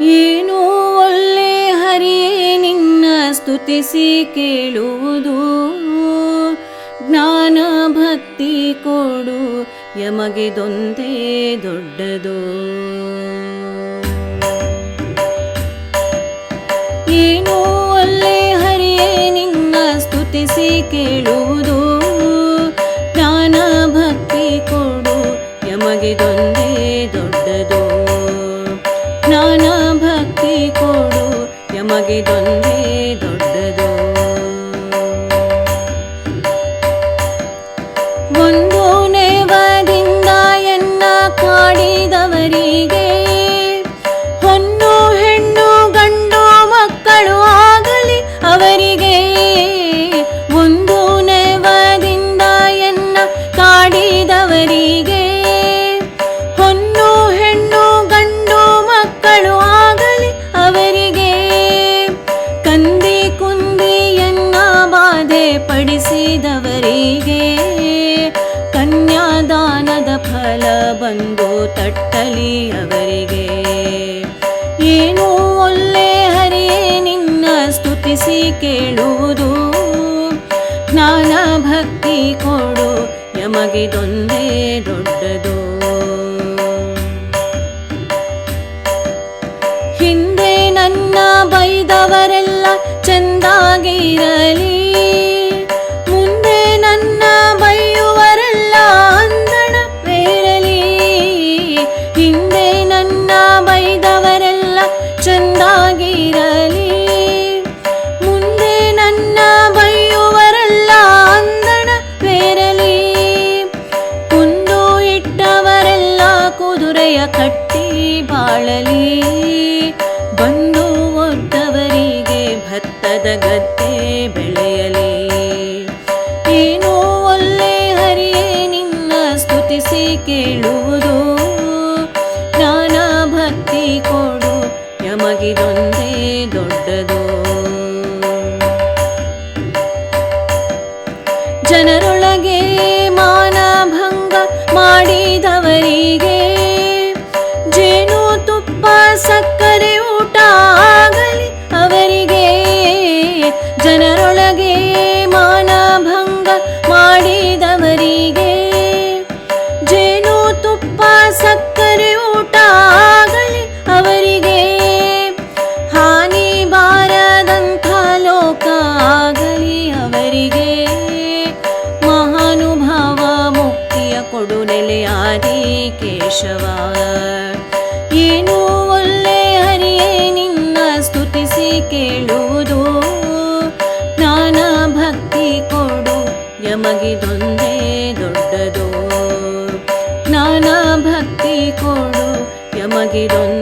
ಏನು ಒಳ್ಳೆ ಹರಿಯೇ ನಿನ್ನ ಸ್ತುತಿಸಿ ಕೇಳುವುದು. ಜ್ಞಾನ ಭಕ್ತಿ ಕೊಡು ಯಮಗಿದೊಂದೇ ದೊಡ್ಡದು. ಏನು ಒಳ್ಳೆ ಹರಿಯೇ ನಿನ್ನ ಸ್ತುತಿಸಿ ಕೇಳುವುದು. ಯಮಗಿದೊಂದೇ ಪಡಿಸಿದವರಿಗೆ ಕನ್ಯಾದಾನದ ಫಲ ಬಂದು ತಟ್ಟಲಿ ಅವರಿಗೆ. ಏನು ಒಳ್ಳೆ ಹರಿಯೇ ನಿನ್ನ ಸ್ತುತಿಸಿ ಕೇಳುವುದು. ಜ್ಞಾನ ಭಕ್ತಿ ಕೊಡು, ಯಮಗಿದೊಂದೇ ದೊಡ್ಡದು. ಹಿಂದೆ ನನ್ನ ಬೈದವರೆಲ್ಲ ಚೆಂದಾಗಿರಲಿ. ನನ್ನ ಬೈದವರೆಲ್ಲ ಚಂದಾಗಿರಲಿ. ಮುಂದೆ ನನ್ನ ಬೈಯುವರೆಲ್ಲ ಅಂದಣ ಬೇರಲಿ. ಕುಂದು ಇಟ್ಟವರೆಲ್ಲ ಕುದುರೆಯ ಕಟ್ಟಿ ಬಾಳಲಿ. ಬಂದು ಒದ್ದವರಿಗೆ ಭತ್ತದ ಗದ್ದೆ ಬೆಳೆಯಲಿ. ಏನೋ ಒಳ್ಳೆ ಹರಿಯೇ ನಿನ್ನ ಸ್ತುತಿಸಿ ಕೇಳುವುದು. ಯಮಗಿದೊಂದೇ ದೊಡ್ಡದು. ಜನರೊಳಗೆ ಮಾನಭಂಗ ಮಾಡಿದವರಿಗೆ ನೆಲೆಯಾದಿ ಕೇಶವ. ಏನು ಒಳ್ಳೆ ಹರಿಯೇ ನಿನ್ನ ಸ್ತುತಿಸಿ ಕೇಳುವುದು. ನಾನಾ ಭಕ್ತಿ ಕೊಡು, ಯಮಗಿದೊಂದೇ ದೊಡ್ಡದು. ನಾನಾ ಭಕ್ತಿ ಕೊಡು, ಯಮಗಿದೊಂದೇ